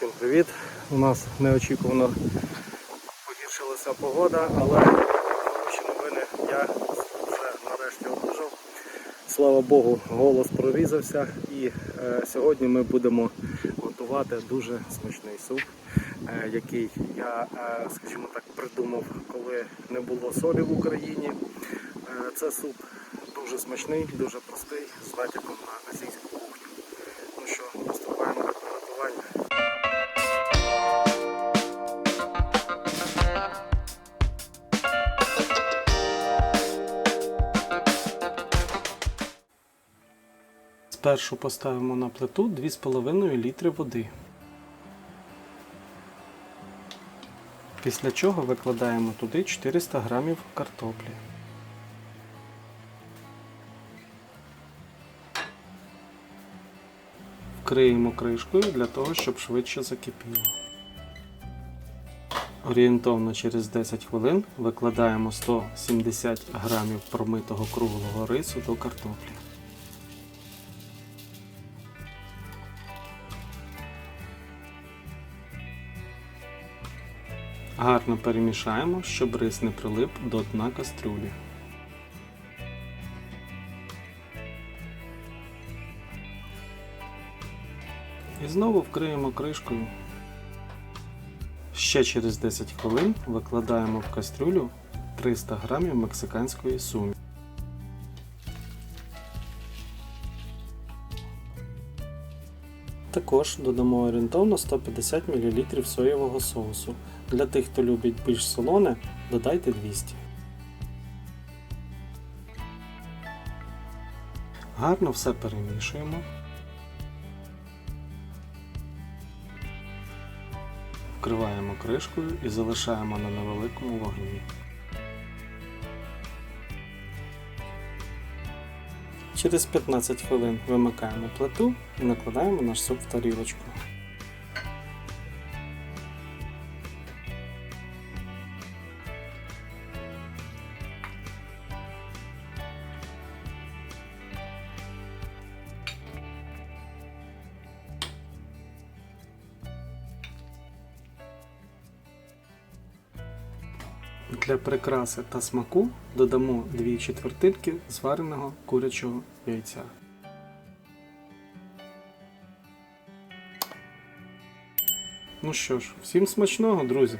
Всім привіт! У нас неочікувано погіршилася погода, але хороші новини я вже нарешті одужав. Слава Богу, голос прорізався і е, сьогодні ми будемо готувати дуже смачний суп, е, який я, е, скажімо так, придумав, коли не було солі в Україні. Е, це суп дуже смачний, дуже простий, з натяком на азійську кухню. Спершу поставимо на плиту 2,5 літри води. Після чого викладаємо туди 400 грамів картоплі. Вкриємо кришкою для того, щоб швидше закипіло. Орієнтовно через 10 хвилин викладаємо 170 грамів промитого круглого рису до картоплі. Гарно перемішаємо, щоб рис не прилип до дна кастрюлі. І знову вкриємо кришкою. Ще через 10 хвилин викладаємо в кастрюлю 300 грамів мексиканської сумі. Також додамо орієнтовно 150 мл соєвого соусу. Для тих, хто любить більш солоне, додайте 200 Гарно все перемішуємо. Вкриваємо кришкою і залишаємо на невеликому вогні. Через 15 хвилин вимикаємо плиту і накладаємо наш суп в тарілочку. Для прикраси та смаку додамо 2 четвертинки звареного курячого яйця. Ну що ж, всім смачного, друзі!